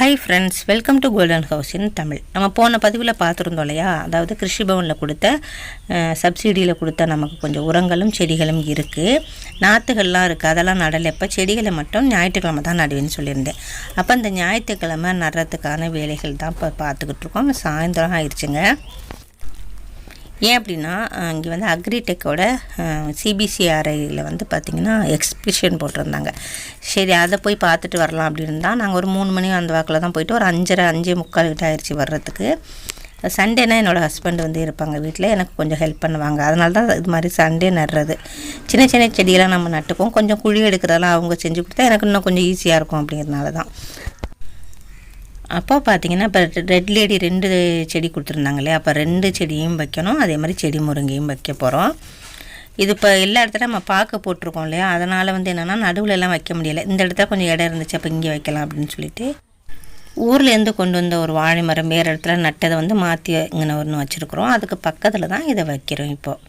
Hi friends welcome to golden house in Tamil நம்ம போன பதிவில் பார்த்துருந்தோம் இல்லையா? அதாவது கிருஷி பவனில் கொடுத்த சப்சிடியில் கொடுத்த நமக்கு கொஞ்சம் உரங்களும் செடிகளும் இருக்குது நாற்றுகள்லாம் இருக்குது அதெல்லாம் நடலப்போ இப்போ செடிகளை மட்டும் ஞாயிற்றுக்கிழமை தான் நடுவேன்னு சொல்லியிருந்தேன். அப்போ அந்த ஞாயிற்றுக்கிழமை நடுறதுக்கான வேலைகள் தான் இப்போ பார்த்துக்கிட்டு இருக்கோம். சாயந்தரம் ஆயிடுச்சுங்க. ஏன் அப்படின்னா இங்கே வந்து அக்ரிடெக்கோட சிபிசிஆர்ஐயில் வந்து பார்த்திங்கன்னா எக்ஸிபிஷன் போட்டிருந்தாங்க. சரி அதை போய் பார்த்துட்டு வரலாம் அப்படின்னு தான் நாங்கள் ஒரு மூணு மணி அந்த வாக்கில் தான் போயிட்டு ஒரு அஞ்சரை அஞ்சே முக்கால் கிட்ட ஆயிடுச்சு வர்றதுக்கு. சண்டேனா என்னோடய ஹஸ்பண்ட் வந்து இருப்பாங்க வீட்டில் எனக்கு கொஞ்சம் ஹெல்ப் பண்ணுவாங்க. அதனால தான் இது மாதிரி சண்டே நடுறது. சின்ன சின்ன செடியெல்லாம் நம்ம நட்டுப்போம் கொஞ்சம் குழி எடுக்கிறதெல்லாம் அவங்க செஞ்சு கொடுத்தா எனக்கு இன்னும் கொஞ்சம் ஈஸியாக இருக்கும் அப்படிங்கிறதுனால தான். அப்போ பார்த்தீங்கன்னா இப்போ ரெட் லேடி ரெண்டு செடி கொடுத்துருந்தாங்க இல்லையா அப்போ ரெண்டு செடியும் வைக்கணும். அதே மாதிரி செடி முருங்கையும் வைக்க போகிறோம் இது இப்போ எல்லா இடத்துல நம்ம பார்க்க போட்டிருக்கோம் இல்லையா? அதனால் வந்து என்னென்னா நடுவில் எல்லாம் வைக்க முடியலை. இந்த இடத்துல கொஞ்சம் இடம் இருந்துச்சு அப்போ இங்கே வைக்கலாம் அப்படின்னு சொல்லிட்டு. ஊர்லேருந்து கொண்டு வந்த ஒரு வாழை மரம் வேறு இடத்துல நட்டதை வந்து மாற்றி இங்கே ஒன்று வச்சுருக்குறோம். அதுக்கு பக்கத்தில் தான் இதை வைக்கிறோம் இப்போது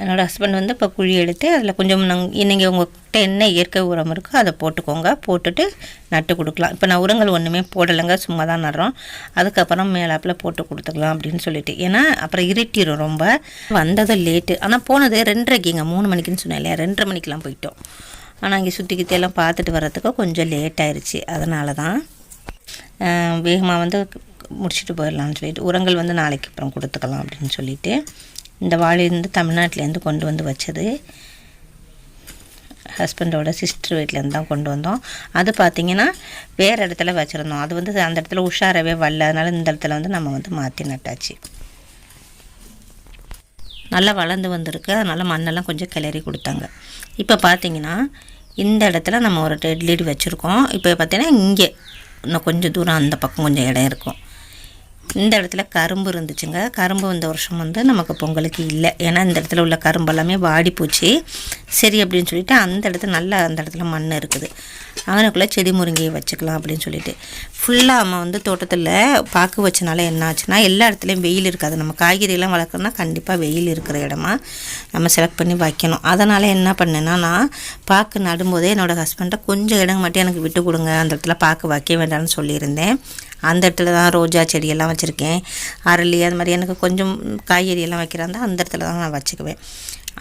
என்னோடய ஹஸ்பண்ட் வந்து இப்போ குழி எடுத்து அதில் கொஞ்சம் நாங்கள் நீங்கள் உங்கள்கிட்ட என்ன இயற்கை உரம் இருக்கோ அதை போட்டுக்கோங்க. போட்டுட்டு நட்டு கொடுக்கலாம். இப்போ நான் உரங்கள் ஒன்றுமே போடலைங்க சும்மா தான் நடுறோம். அதுக்கப்புறம் மேலாப்பில் போட்டு கொடுத்துக்கலாம் அப்படின்னு சொல்லிட்டு. ஏன்னா அப்புறம் இருட்டிடும் ரொம்ப. வந்தது லேட்டு ஆனால் போனது ரெண்டரைக்குங்க மூணு மணிக்குன்னு சொன்னேன் இல்லையா? ரெண்டரை மணிக்கெலாம் போயிட்டோம். ஆனால் இங்கே சுற்றி கித்தியெல்லாம் பார்த்துட்டு வர்றதுக்கு கொஞ்சம் லேட் ஆயிடுச்சு அதனால தான் வேகமாக வந்து முடிச்சுட்டு போயிடலாம்னு சொல்லிட்டு உரங்கள் வந்து நாளைக்கு அப்புறம் கொடுத்துக்கலாம் அப்படின்னு சொல்லிட்டு. இந்த வாழை வந்து தமிழ்நாட்டிலேருந்து கொண்டு வந்து வச்சது. ஹஸ்பண்டோட சிஸ்டர் வீட்டிலேருந்து தான் கொண்டு வந்தோம். அது பார்த்திங்கன்னா வேறு இடத்துல வச்சுருந்தோம். அது வந்து அந்த இடத்துல உஷாராகவே வரல. அதனால் இந்த இடத்துல வந்து நம்ம வந்து மாற்றி நட்டாச்சு. நல்லா வளர்ந்து வந்திருக்கு. அதனால் மண்ணெல்லாம் கொஞ்சம் கிளறி கொடுத்தாங்க. இப்போ பார்த்தீங்கன்னா இந்த இடத்துல நம்ம ஒரு டெட் லீடு வச்சுருக்கோம். இப்போ பார்த்திங்கன்னா இங்கே இன்னும் கொஞ்சம் தூரம் அந்த பக்கம் கொஞ்சம் இடம் இருக்கும். இந்த இடத்துல கரும்பு இருந்துச்சுங்க. கரும்பு இந்த வருஷம் வந்து நமக்கு பொங்கலுக்கு இல்லை. ஏன்னா இந்த இடத்துல உள்ள கரும்பு எல்லாமே வாடி போச்சு சரி அப்படின்னு சொல்லிட்டு அந்த இடத்துல நல்லா அந்த இடத்துல மண் இருக்குது. அதனுக்குள்ளே செடி முருங்கையை வச்சுக்கலாம் அப்படின்னு சொல்லிட்டு. ஃபுல்லாக நம்ம வந்து தோட்டத்தில் பாக்கு வச்சனால என்ன ஆச்சுன்னா எல்லா இடத்துலையும் வெயில் இருக்காது. நம்ம காய்கறியெல்லாம் வளர்க்குறோன்னா கண்டிப்பாக வெயில் இருக்கிற இடமா நம்ம செலக்ட் பண்ணி வைக்கணும். அதனால் என்ன பண்ணேன்னா நான் பாக்கு நடும்போதே என்னோடய ஹஸ்பண்டை கொஞ்சம் இடம் மட்டும் எனக்கு விட்டு கொடுங்க அந்த இடத்துல பாக்கு வைக்க வேண்டாம்னு சொல்லியிருந்தேன். அந்த இடத்துல தான் ரோஜா செடியெல்லாம் வச்சுருக்கேன். அரளி அது மாதிரி எனக்கு கொஞ்சம் காய்கறியெல்லாம் வைக்கிறாந்தா அந்த இடத்துல தான் நான் வச்சுக்குவேன்.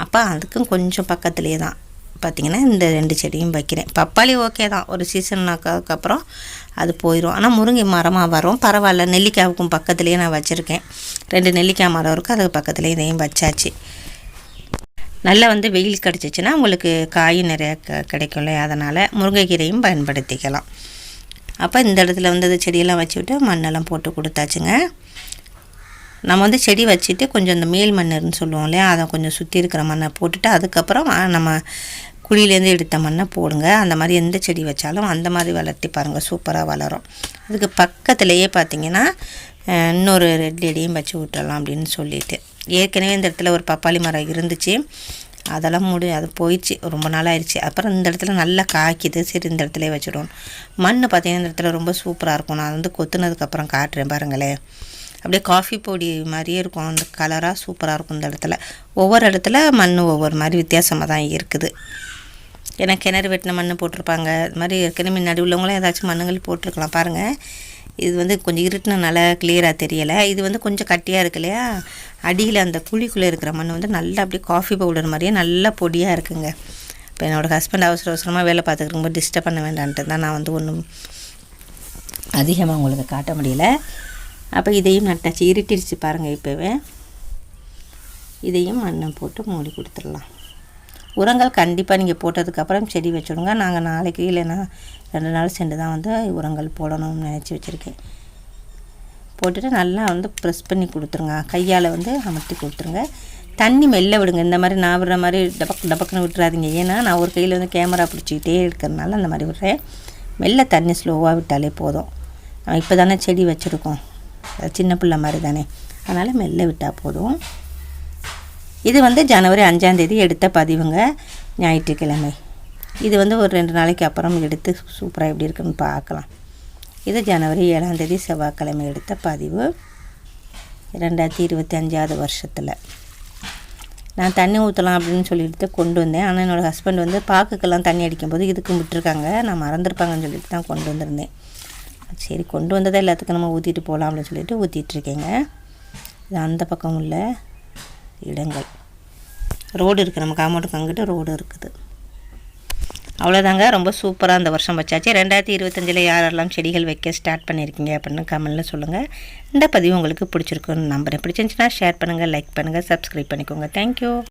அப்போ அதுக்கும் கொஞ்சம் பக்கத்துலேயே தான். பார்த்திங்கன்னா இந்த ரெண்டு செடியும் வைக்கிறேன். பப்பாளி ஓகே தான். ஒரு சீசன்னாக்கு அது போயிடும் ஆனால் முருங்கை மரமாக வரும். பரவாயில்ல. நெல்லிக்காவுக்கும் பக்கத்துலேயே நான் வச்சுருக்கேன். ரெண்டு நெல்லிக்காய் மரம் இருக்குது அதுக்கு பக்கத்துலேயே இதையும் வச்சாச்சு. நல்லா வந்து வெயில் கிடச்சிச்சின்னா உங்களுக்கு காயும் நிறையா க கிடைக்கும்ல. அதனால் முருங்கைக்கீரையும் பயன்படுத்திக்கலாம். அப்போ இந்த இடத்துல வந்து செடியெல்லாம் வச்சு விட்டு மண்ணெல்லாம் போட்டு கொடுத்தாச்சுங்க. நம்ம வந்து செடி வச்சுட்டு கொஞ்சம் இந்த மேல் மண்ணுன்னு சொல்லுவோம் இல்லையா? அதை கொஞ்சம் சுற்றி இருக்கிற மண்ணை போட்டுட்டு அதுக்கப்புறம் நம்ம குழியிலேருந்து எடுத்த மண்ணை போடுங்க. அந்த மாதிரி எந்த செடி வச்சாலும் அந்த மாதிரி வளர்த்தி பாருங்கள் சூப்பராக வளரும். அதுக்கு பக்கத்துலேயே பார்த்தீங்கன்னா இன்னொரு ரெட் லேடியும் வச்சு விட்டுறலாம் அப்படின்னு சொல்லிட்டு. ஏற்கனவே இந்த இடத்துல ஒரு பப்பாளி மரம் இருந்துச்சு. அதெல்லாம் முடி அது போயிடுச்சு. ரொம்ப நாள் ஆயிடுச்சு. அப்புறம் இந்த இடத்துல நல்லா காய்க்குது. சரி இந்த இடத்துல வச்சுடுவோம். மண் பார்த்திங்கன்னா இந்த இடத்துல ரொம்ப சூப்பராக இருக்கும். நான் வந்து கொத்துனதுக்கப்புறம் காட்டுறேன் பாருங்களேன். அப்படியே காஃபி பொடி மாதிரியே இருக்கும். அந்த கலராக சூப்பராக இருக்கும் இந்த இடத்துல. ஒவ்வொரு இடத்துல மண் ஒவ்வொரு மாதிரி வித்தியாசமாக தான் இருக்குது. ஏன்னா கிணறு வெட்டின மண் போட்டிருப்பாங்க. இது மாதிரி ஏற்கனவே முன்னாடி உள்ளவங்களும் ஏதாச்சும் மண்ணுங்கள் போட்டிருக்கலாம். பாருங்கள் இது வந்து கொஞ்சம் இருட்டுனனால கிளியராக தெரியலை. இது வந்து கொஞ்சம் கட்டியாக இருக்கு இல்லையா? அடியில் அந்த குழிக்குள்ளே இருக்கிற மண் வந்து நல்லா அப்படியே காஃபி பவுடர் மாதிரியே நல்லா பொடியாக இருக்குங்க. இப்போ என்னோடய ஹஸ்பண்ட் அவசர அவசரமாக வேலை பார்த்துக்கிறோம் டிஸ்டர்ப் பண்ண வேண்டான்ட்டு தான் நான் வந்து ஒன்றும் அதிகமாக உங்களுக்கு காட்ட முடியல. அப்போ இதையும் நட்டாச்சு. இருட்டிடுச்சு பாருங்கள் இப்போவே. இதையும் மண்ணை போட்டு மூடி கொடுத்துடலாம். உரங்கள் கண்டிப்பாக நீங்கள் போட்டதுக்கப்புறம் செடி வச்சுடுங்க. நாங்கள் நாளைக்கு இல்லைன்னா ரெண்டு நாள் சென்று தான் வந்து உரங்கள் போடணும்னு நினச்சி வச்சுருக்கேன். போட்டுட்டு நல்லா வந்து ப்ரெஸ் பண்ணி கொடுத்துருங்க. கையால் வந்து அமர்த்தி கொடுத்துருங்க. தண்ணி மெல்ல விடுங்க. இந்த மாதிரி நான் விடுற மாதிரி டபக் டபக்குன்னு விட்டுறாதீங்க. ஏன்னா நான் ஒரு கையில் வந்து கேமரா பிடிச்சிக்கிட்டே இருக்கிறதுனால அந்த மாதிரி விடுறேன். மெல்ல தண்ணி ஸ்லோவாக விட்டாலே போதும். இப்போ தானே செடி வச்சுருக்கோம். சின்ன பிள்ளை மாதிரி தானே அதனால் மெல்ல விட்டால் போதும். இது வந்து ஜனவரி அஞ்சாந்தேதி எடுத்த பதிவுங்க. ஞாயிற்றுக்கிழமை. இது வந்து ஒரு ரெண்டு நாளைக்கு அப்புறம் எடுத்து சூப்பராக எப்படி இருக்குன்னு பார்க்கலாம். இது ஜனவரி ஏழாந்தேதி செவ்வாய்க்கிழமை எடுத்த பதிவு. ரெண்டாயிரத்தி இருபத்தி அஞ்சாவது வருஷத்தில். நான் தண்ணி ஊற்றலாம் அப்படின்னு சொல்லிட்டு கொண்டு வந்தேன். ஆனால் என்னோடய ஹஸ்பண்ட் வந்து பாக்குக்கெல்லாம் தண்ணி அடிக்கும்போது இதுக்கு விட்டுருக்காங்க. நான் மறந்துருப்பாங்கன்னு சொல்லிட்டு தான் கொண்டு வந்திருந்தேன். சரி கொண்டு வந்ததை எல்லாத்துக்கும் நம்ம ஊற்றிட்டு போகலாம் அப்படின்னு சொல்லிட்டு ஊற்றிட்டுருக்கேங்க இது அந்த பக்கம் உள்ள இடங்கள். ரோடு இருக்குது நம்ம காமௌண்ட்டுக்கு அங்கிட்டு ரோடு இருக்குது. அவ்வளோதாங்க ரொம்ப சூப்பராக இந்த வருஷம் வச்சாச்சு. ரெண்டாயிரத்தி இருபத்தஞ்சில் யாரெல்லாம் செடிகள் வைக்க ஸ்டார்ட் பண்ணியிருக்கீங்க அப்படின்னு கமெண்டில் சொல்லுங்கள் இந்த பதிவு உங்களுக்கு பிடிச்சிருக்குன்னு நம்புகிறேன் பிடிச்சிருந்துச்சுன்னா ஷேர் பண்ணுங்கள் லைக் பண்ணுங்கள் சப்ஸ்கிரைப் பண்ணிக்கோங்க. தேங்க்யூ